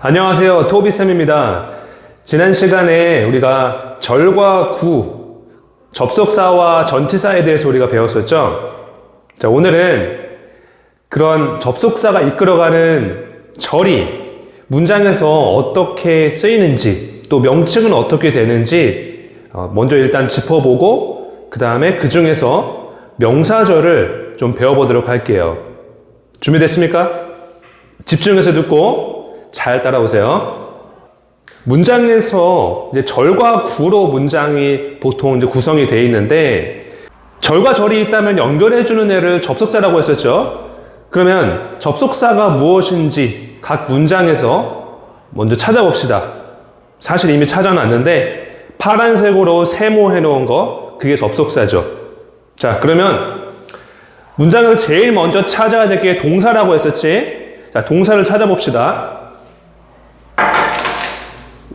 안녕하세요. 토비쌤입니다. 지난 시간에 우리가 절과 구, 접속사와 전치사에 대해서 우리가 배웠었죠? 자, 오늘은 그런 접속사가 이끌어가는 절이 문장에서 어떻게 쓰이는지, 또 명칭은 어떻게 되는지, 어, 먼저 일단 짚어보고, 그 다음에 그 중에서 명사절을 좀 배워보도록 할게요. 준비됐습니까? 집중해서 듣고 잘 따라오세요. 문장에서 이제 절과 구로 문장이 보통 이제 구성이 되어 있는데 절과 절이 있다면 연결해 주는 애를 접속사라고 했었죠. 그러면 접속사가 무엇인지 각 문장에서 먼저 찾아봅시다. 사실 이미 찾아놨는데 파란색으로 세모해 놓은 거 그게 접속사죠. 자 그러면 문장에서 제일 먼저 찾아야 될 게 동사라고 했었지. 자, 동사를 찾아봅시다.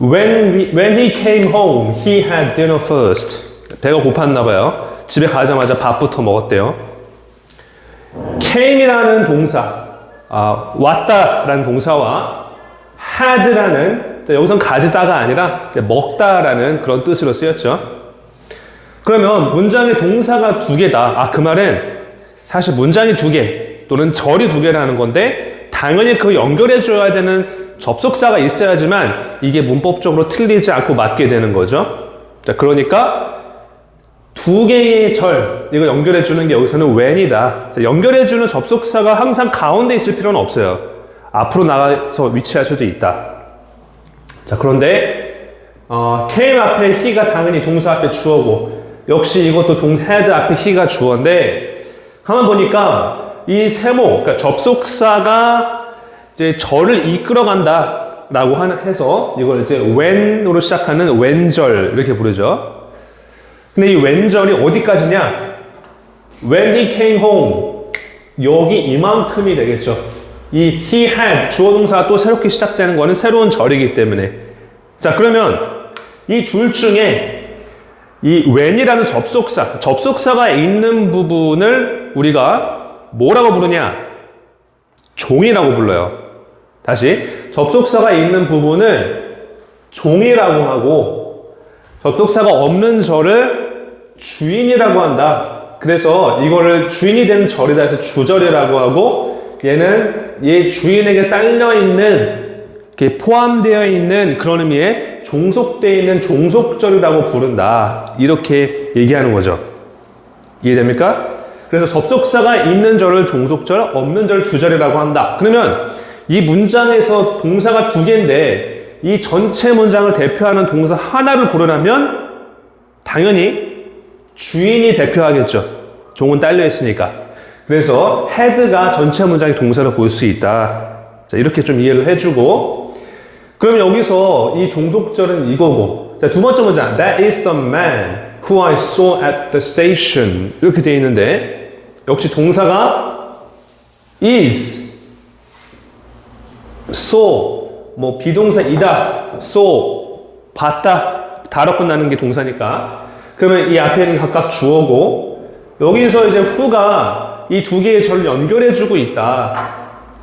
When, we, when he came home, he had dinner first. 배가 고팠나 봐요. 집에 가자마자 밥부터 먹었대요. came이라는 동사, 아, 왔다라는 동사와 had라는 여기선 가지다가 아니라 먹다라는 그런 뜻으로 쓰였죠. 그러면 문장의 동사가 두 개다. 아, 그 말은 사실 문장이 두 개 또는 절이 두 개라는 건데 당연히 그 연결해 줘야 되는 접속사가 있어야지만 이게 문법적으로 틀리지 않고 맞게 되는 거죠. 자, 그러니까 두 개의 절 이거 연결해 주는 게 여기서는 when이다. 자, 연결해 주는 접속사가 항상 가운데 있을 필요는 없어요. 앞으로 나가서 위치할 수도 있다. 자, 그런데 어, came 앞에 he가 당연히 동사 앞에 주어고 역시 이것도 동 had 앞에 he가 주어인데 가만 보니까 이 세모, 그러니까 접속사가 이제 절을 이끌어간다 라고 하는 해서 이걸 이제 when으로 시작하는 when절 이렇게 부르죠. 근데 이 when절이 어디까지냐? When he came home 여기 이만큼이 되겠죠. 이 he had 주어 동사가 또 새롭게 시작되는 거는 새로운 절이기 때문에 자 그러면 이 둘 중에 이 when이라는 접속사, 접속사가 있는 부분을 우리가 뭐라고 부르냐? 종이라고 불러요. 다시 접속사가 있는 부분을 종이라고 하고 접속사가 없는 절을 주인이라고 한다. 그래서 이거를 주인이 되는 절이다 해서 주절이라고 하고 얘는 얘 주인에게 딸려 있는 포함되어 있는 그런 의미의 종속되어 있는 종속절이라고 부른다. 이렇게 얘기하는 거죠. 이해됩니까? 그래서 접속사가 있는 절을 종속절, 없는 절 주절이라고 한다. 그러면 이 문장에서 동사가 두 개인데 이 전체 문장을 대표하는 동사 하나를 고르라면 당연히 주인이 대표하겠죠. 종은 딸려 있으니까. 그래서 head가 전체 문장의 동사로 볼 수 있다. 자, 이렇게 좀 이해를 해주고 그럼 여기서 이 종속절은 이거고 자, 두 번째 문장 That is the man who I saw at the station 이렇게 되어 있는데 역시 동사가 is. saw 뭐 비동사 이다. saw 봤다. 다로 끝나는 게 동사니까. 그러면 이 앞에 있는 각각 주어고 여기서 이제 who가 이 두 개의 절을 연결해주고 있다.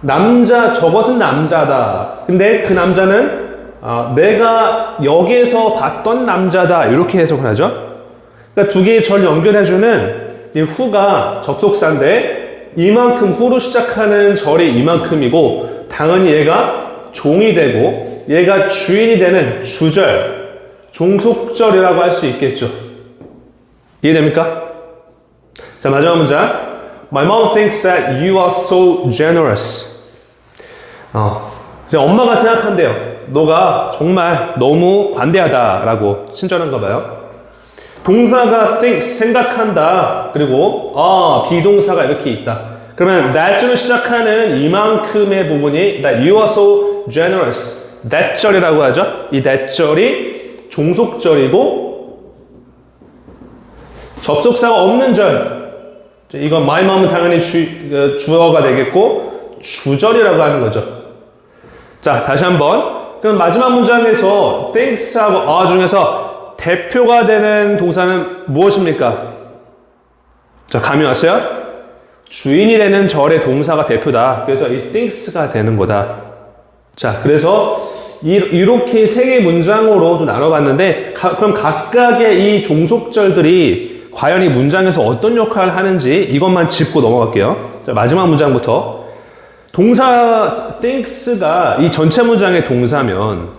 남자 저것은 남자다. 근데 그 남자는 어, 내가 여기에서 봤던 남자다. 이렇게 해석을 하죠. 그러니까 두 개의 절 연결해주는 이 후가 접속사인데 이만큼 후로 시작하는 절이 이만큼이고 당연히 얘가 종이 되고 얘가 주인이 되는 주절, 종속절이라고 할 수 있겠죠. 이해됩니까? 자 마지막 문장. My mom thinks that you are so generous. 어, 이제 엄마가 생각한대요. 너가 정말 너무 관대하다라고 친절한가 봐요. 동사가 think, 생각한다. 그리고 아, 비동사가 이렇게 있다. 그러면 that으로 시작하는 이만큼의 부분이 that you are so generous. that절이라고 하죠. 이 that절이 종속절이고 접속사가 없는 절. 이건 my mom은 당연히 주, 주어가 되겠고 주절이라고 하는 거죠. 자, 다시 한번. 그럼 마지막 문장에서 thanks하고 are 중에서 대표가 되는 동사는 무엇입니까? 자, 감이 왔어요? 주인이 되는 절의 동사가 대표다. 그래서 이 things가 되는 거다. 자, 그래서 이, 이렇게 세 개 문장으로 좀 나눠봤는데, 가- 그럼 각각의 이 종속절들이 과연 이 문장에서 어떤 역할을 하는지 이것만 짚고 넘어갈게요. 자, 마지막 문장부터. 동사 things가 이 전체 문장의 동사면,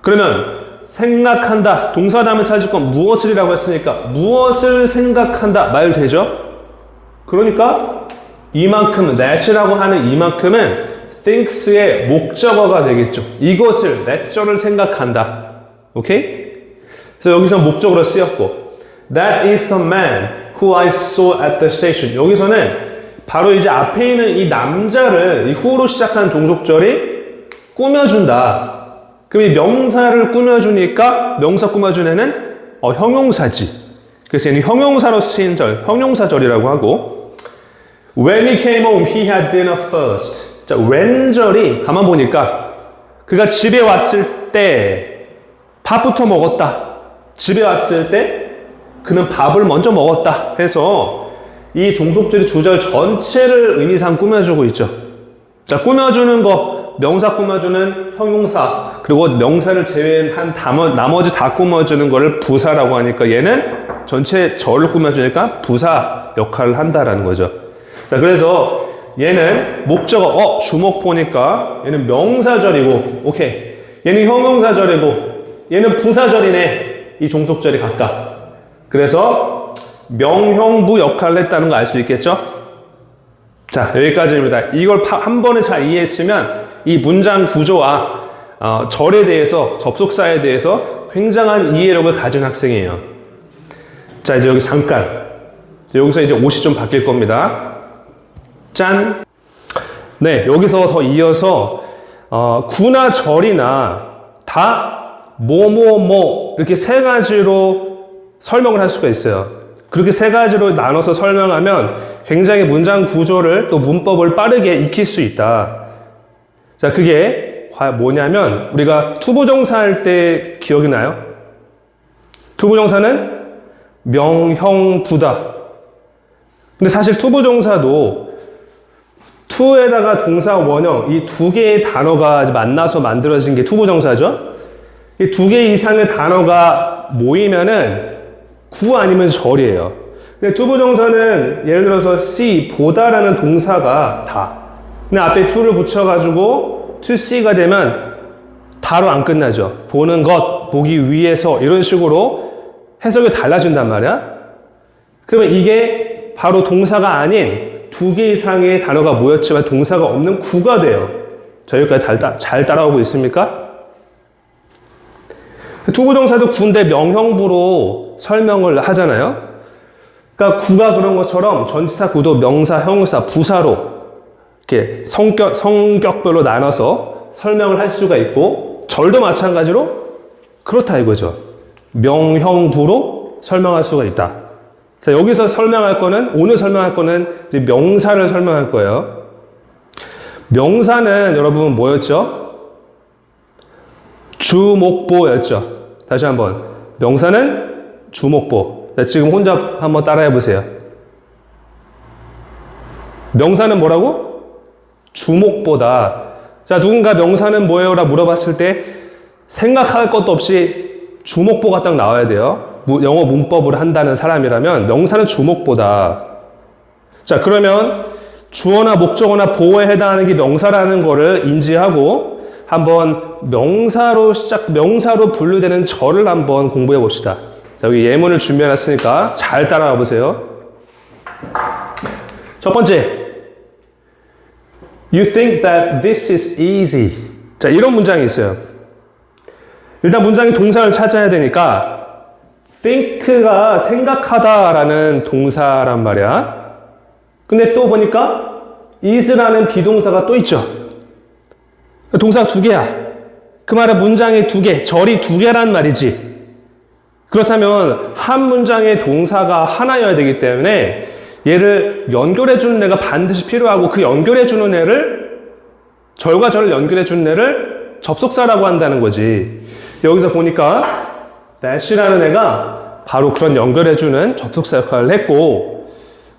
그러면 생각한다. 동사 다음에 찾을 건 무엇을이라고 했으니까 무엇을 생각한다 말 되죠? 그러니까 이만큼 that이라고 하는 이만큼은 thinks의 목적어가 되겠죠. 이것을 that저를 생각한다. 오케이? 그래서 여기서 목적으로 쓰였고 That is the man who I saw at the station. 여기서는 바로 이제 앞에 있는 이 남자를 이 who로 시작하는 종속절이 꾸며준다. 그럼 이 명사를 꾸며주니까 명사 꾸며준 애는 어, 형용사지. 그래서 얘는 형용사로 쓰인 절, 형용사절이라고 하고 When he came home, he had dinner first. 자, when절이 가만 보니까 그가 집에 왔을 때 밥부터 먹었다. 집에 왔을 때 그는 밥을 먼저 먹었다. 해서 이 종속절이 주절 전체를 의미상 꾸며주고 있죠. 자, 꾸며주는 거, 명사 꾸며주는 형용사, 그리고 명사를 제외한 다머- 나머지 다 꾸며주는 거를 부사라고 하니까 얘는 전체 절을 꾸며주니까 부사 역할을 한다라는 거죠. 자, 그래서 얘는 목적어, 어, 주목 보니까 얘는 명사절이고, 오케이. 얘는 형용사절이고, 얘는 부사절이네. 이 종속절이 각각. 그래서 명형부 역할을 했다는 거 알 수 있겠죠? 자, 여기까지입니다. 이걸 파- 한 번에 잘 이해했으면 이 문장 구조와 어, 절에 대해서, 접속사에 대해서 굉장한 이해력을 가진 학생이에요. 자, 이제 여기 잠깐. 자, 여기서 이제 옷이 좀 바뀔 겁니다. 짠. 네, 여기서 더 이어서 어, 구나 절이나 다 뭐뭐뭐 이렇게 세 가지로 설명을 할 수가 있어요. 그렇게 세 가지로 나눠서 설명하면 굉장히 문장 구조를 또 문법을 빠르게 익힐 수 있다. 자, 그게 과- 뭐냐면 우리가 투부정사 할 때 기억이 나요? 투부정사는 명형부다. 근데 사실 투부정사도 투에다가 동사 원형 이 두 개의 단어가 만나서 만들어진 게 투부정사죠. 이 두 개 이상의 단어가 모이면은 구 아니면 절이에요. 근데 투부정사는 예를 들어서 see 보다라는 동사가 다. 근데 앞에 to를 붙여가지고 to see가 되면 다로 안 끝나죠. 보는 것, 보기 위해서 이런 식으로 해석이 달라진단 말이야. 그러면 이게 바로 동사가 아닌 두 개 이상의 단어가 모였지만 동사가 없는 구가 돼요. 저희까지 잘, 따, 잘 따라오고 있습니까? 투부정사도 구인데 명형부로 설명을 하잖아요. 그러니까 구가 그런 것처럼 전치사 구도 명사, 형용사, 부사로 이렇게 성격, 성격별로 나눠서 설명을 할 수가 있고 절도 마찬가지로 그렇다 이거죠. 명형부로 설명할 수가 있다. 자, 여기서 설명할 거는, 오늘 설명할 거는 이제 명사를 설명할 거예요. 명사는 여러분 뭐였죠? 주목보였죠. 다시 한번. 명사는 주목보. 자, 지금 혼자 한번 따라해 보세요. 명사는 뭐라고? 주목보다. 자, 누군가 명사는 뭐예요? 라 물어봤을 때 생각할 것도 없이 주목보가 딱 나와야 돼요. 무- 영어 문법을 한다는 사람이라면 명사는 주목보다. 자, 그러면 주어나 목적어나 보어에 해당하는 게 명사라는 거를 인지하고 한번 명사로 시작, 명사로 분류되는 절을 한번 공부해 봅시다. 자, 여기 예문을 준비해 놨으니까 잘 따라와 보세요. 첫 번째. You think that this is easy. 자, 이런 문장이 있어요. 일단 문장의 동사를 찾아야 되니까 think가 생각하다라는 동사란 말이야. 근데 또 보니까 is라는 비동사가 또 있죠. 동사가 두 개야. 그 말은 문장이 두 개, 절이 두 개란 말이지. 그렇다면 한 문장의 동사가 하나여야 되기 때문에 얘를 연결해 주는 애가 반드시 필요하고 그 연결해 주는 애를 절과 절을 연결해 주는 애를 접속사라고 한다는 거지. 여기서 보니까 that이라는 애가 바로 그런 연결해 주는 접속사 역할을 했고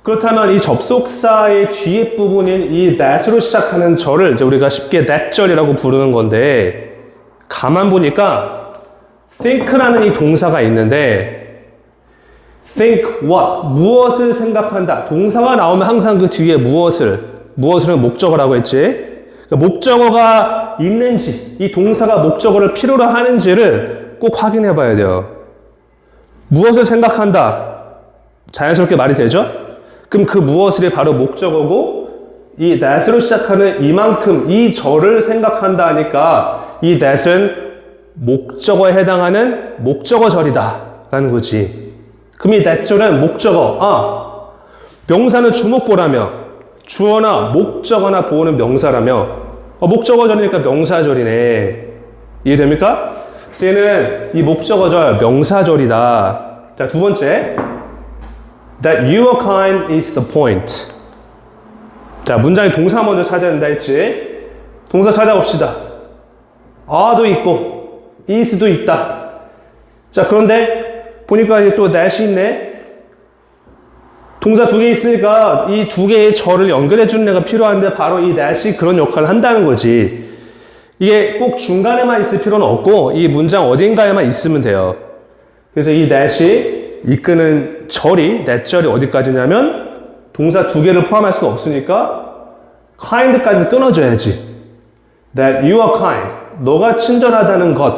그렇다면 이 접속사의 뒤에 부분인 이 that으로 시작하는 절을 이제 우리가 쉽게 that절이라고 부르는 건데 가만 보니까 think라는 이 동사가 있는데 think what? 무엇을 생각한다? 동사가 나오면 항상 그 뒤에 무엇을 무엇을 목적어라고 했지? 그러니까 목적어가 있는지 이 동사가 목적어를 필요로 하는지를 꼭 확인해 봐야 돼요. 무엇을 생각한다? 자연스럽게 말이 되죠? 그럼 그 무엇이 바로 목적어고 이 that으로 시작하는 이만큼 이 절을 생각한다 하니까 이 that은 목적어에 해당하는 목적어절이다 라는 거지 그럼 이 that절은 목적어 아 명사는 주목보라며 주어나 목적어나 보호는 명사라며 어, 목적어절이니까 명사절이네 이해됩니까? 얘는 이 목적어절 명사절이다 자 두 번째 that your kind is the point. 자, 문장의 동사 먼저 찾아야 된다 했지? 동사 찾아봅시다. are도 있고, is도 있다. 자, 그런데 보니까 이제 또 that이 있네. 동사 두 개 있으니까 이 두 개의 절을 연결해 주는 애가 필요한데 바로 이 that이 그런 역할을 한다는 거지. 이게 꼭 중간에만 있을 필요는 없고 이 문장 어딘가에만 있으면 돼요. 그래서 이 that이 이끄는 절이 that절이 어디까지냐면 동사 두 개를 포함할 수 없으니까 kind까지 끊어줘야지. That you are kind. 너가 친절하다는 것,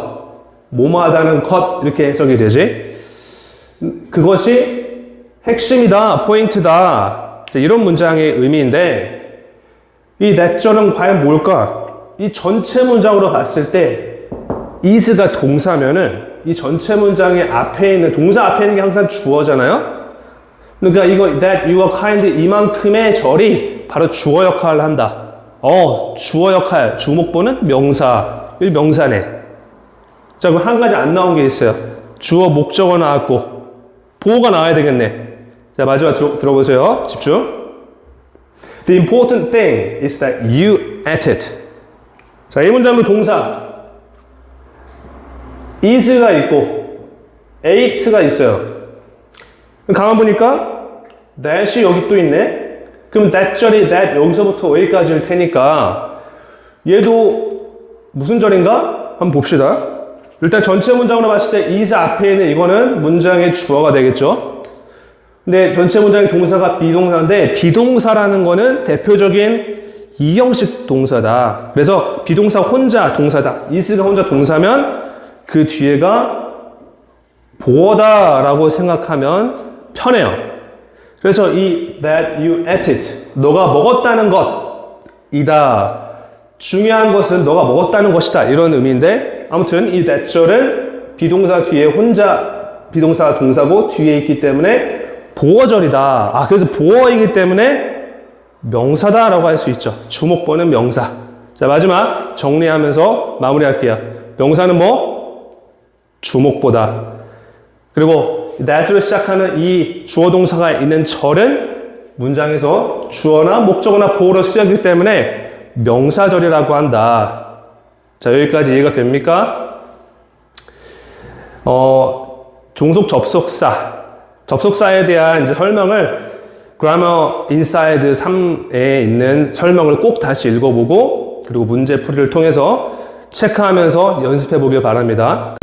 뭐뭐하다는 것 이렇게 해석이 되지. 그것이 핵심이다, 포인트다. 이런 문장의 의미인데 이 that절은 과연 뭘까? 이 전체 문장으로 봤을 때 is가 동사면은 이 전체 문장의 앞에 있는 동사 앞에 있는 게 항상 주어잖아요. 그러니까 이거 that you are kind 이만큼의 절이 바로 주어 역할을 한다. 어, 주어 역할, 주목보는 명사. 이 명사네. 자, 그럼 한 가지 안 나온 게 있어요. 주어 목적어 나왔고 보호가 나와야 되겠네. 자, 마지막 들, 들어보세요. 집중. The important thing is that you at it. 자, 이 문장도 동사. is가 있고 eight가 있어요. 가만 보니까 that이 여기 또 있네. 그럼 that절이 that 여기서부터 여기까지일 테니까 얘도 무슨 절인가? 한번 봅시다. 일단 전체 문장으로 봤을 때 is 앞에 있는 이거는 문장의 주어가 되겠죠. 근데 전체 문장의 동사가 비동사인데 비동사라는 거는 대표적인 이형식 동사다. 그래서 비동사 혼자 동사다. is가 혼자 동사면 그 뒤에가 보어다라고 생각하면 편해요. 그래서 이 that you ate it 너가 먹었다는 것이다. 중요한 것은 너가 먹었다는 것이다. 이런 의미인데 아무튼 이 that절은 비동사 뒤에 혼자 비동사가 동사고 뒤에 있기 때문에 보어절이다. 아 그래서 보어이기 때문에 명사다라고 할 수 있죠. 주목보는 명사. 자 마지막 정리하면서 마무리할게요. 명사는 뭐? 주목보다. 그리고 that으로 시작하는 이 주어 동사가 있는 절은 문장에서 주어나 목적어나 보어로 쓰여지기 때문에 명사절이라고 한다. 자, 여기까지 이해가 됩니까? 어, 종속 접속사. 접속사에 대한 이제 설명을 Grammar Inside 3에 있는 설명을 꼭 다시 읽어보고 그리고 문제 풀이를 통해서 체크하면서 연습해 보길 바랍니다.